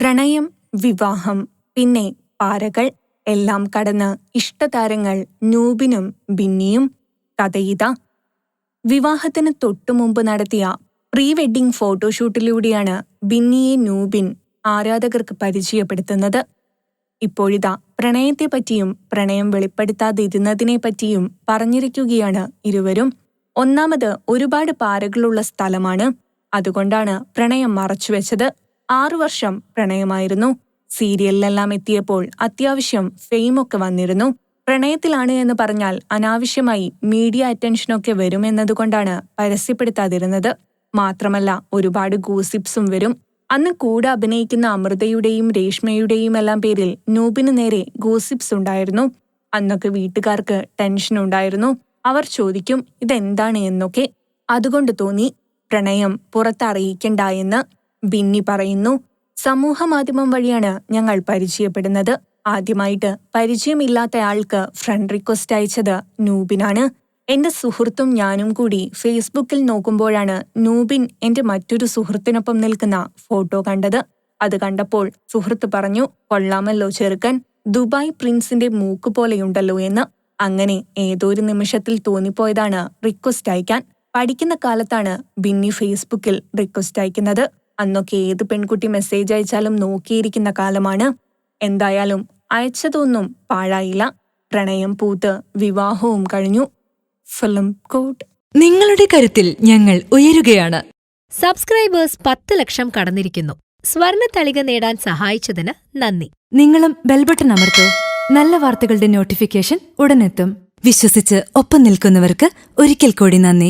പ്രണയം വിവാഹം പിന്നെ പാരകൾ എല്ലാം കടന്ന് ഇഷ്ടതാരങ്ങൾ നൂബിനും ബിന്നിയും. കഥയിത. വിവാഹത്തിന് തൊട്ടുമുമ്പ് നടത്തിയ പ്രീ വെഡിംഗ് ഫോട്ടോഷൂട്ടിലൂടെയാണ് ബിന്നിയെ നൂബിൻ ആരാധകർക്ക് പരിചയപ്പെടുത്തുന്നത്. ഇപ്പോഴിതാ പ്രണയത്തെപ്പറ്റിയും പ്രണയം വെളിപ്പെടുത്താതിരുന്നതിനെപ്പറ്റിയും പറഞ്ഞിരിക്കുകയാണ് ഇരുവരും. ഒന്നാമത് ഒരുപാട് പാരകളുള്ള സ്ഥലമാണ്. അതുകൊണ്ടാണ് പ്രണയം മറച്ചുവെച്ചത്. ആറു വർഷം പ്രണയമായിരുന്നു. സീരിയലിലെല്ലാം എത്തിയപ്പോൾ അത്യാവശ്യം ഫെയിമൊക്കെ വന്നിരുന്നു. പ്രണയത്തിലാണ് എന്ന് പറഞ്ഞാൽ അനാവശ്യമായി മീഡിയ അറ്റൻഷനൊക്കെ വരുമെന്നതുകൊണ്ടാണ് പരസ്യപ്പെടുത്താതിരുന്നത്. മാത്രമല്ല ഒരുപാട് ഗൂസിപ്സും വരും. അന്ന് കൂടെ അഭിനയിക്കുന്ന അമൃതയുടെയും രേഷ്മയുടെയും എല്ലാം പേരിൽ നൂബിന് നേരെ ഗൂസിപ്സ് ഉണ്ടായിരുന്നു. അന്നൊക്കെ വീട്ടുകാർക്ക് ടെൻഷൻ ഉണ്ടായിരുന്നു. അവർ ചോദിക്കും ഇതെന്താണ്? എന്നൊക്കെ. അതുകൊണ്ട് തോന്നി പ്രണയം പുറത്തറിയിക്കണ്ട എന്ന്. ബിന്നി പറയുന്നു സമൂഹമാധ്യമം വഴിയാണ് ഞങ്ങൾ പരിചയപ്പെടുന്നത്. ആദ്യമായിട്ട് പരിചയമില്ലാത്തയാൾക്ക് ഫ്രണ്ട് റിക്വസ്റ്റ് അയച്ചത് നൂബിനാണ്. എന്റെ സുഹൃത്തും ഞാനും കൂടി ഫേസ്ബുക്കിൽ നോക്കുമ്പോഴാണ് നൂബിൻ എന്റെ മറ്റൊരു സുഹൃത്തിനൊപ്പം നിൽക്കുന്ന ഫോട്ടോ കണ്ടത്. അത് കണ്ടപ്പോൾ സുഹൃത്ത് പറഞ്ഞു കൊള്ളാമല്ലോ ചെറുക്കൻ. ദുബായ് പ്രിൻസിന്റെ മൂക്ക് പോലെയുണ്ടല്ലോ എന്ന്. അങ്ങനെ ഏതോ ഒരു നിമിഷത്തിൽ തോന്നിപ്പോയതാണ് റിക്വസ്റ്റ് അയക്കാൻ. പഠിക്കുന്ന കാലത്താണ് ബിന്നി ഫേസ്ബുക്കിൽ റിക്വസ്റ്റ് അയക്കുന്നത്. അന്നൊക്കെ ഏത് പെൺകുട്ടി മെസ്സേജ് അയച്ചാലും നോക്കിയിരിക്കുന്ന കാലമാണ്. എന്തായാലും അയച്ചതൊന്നും പാഴായില്ല. പ്രണയം പൂത്ത് വിവാഹവും കഴിഞ്ഞു. ഫിലിം കോട്ട്. നിങ്ങളുടെ കരുത്തിൽ ഞങ്ങൾ ഉയരുകയാണ്. സബ്സ്ക്രൈബേഴ്സ് പത്ത് ലക്ഷം കടന്നിരിക്കുന്നു. സ്വർണ തളിക നേടാൻ സഹായിച്ചതിന് നന്ദി. നിങ്ങളും ബെൽബട്ടൺ അമർത്തോ. നല്ല വാർത്തകളുടെ നോട്ടിഫിക്കേഷൻ ഉടനെത്തും. വിശ്വസിച്ച് ഒപ്പം നിൽക്കുന്നവർക്ക് ഒരിക്കൽ കൂടി നന്ദി.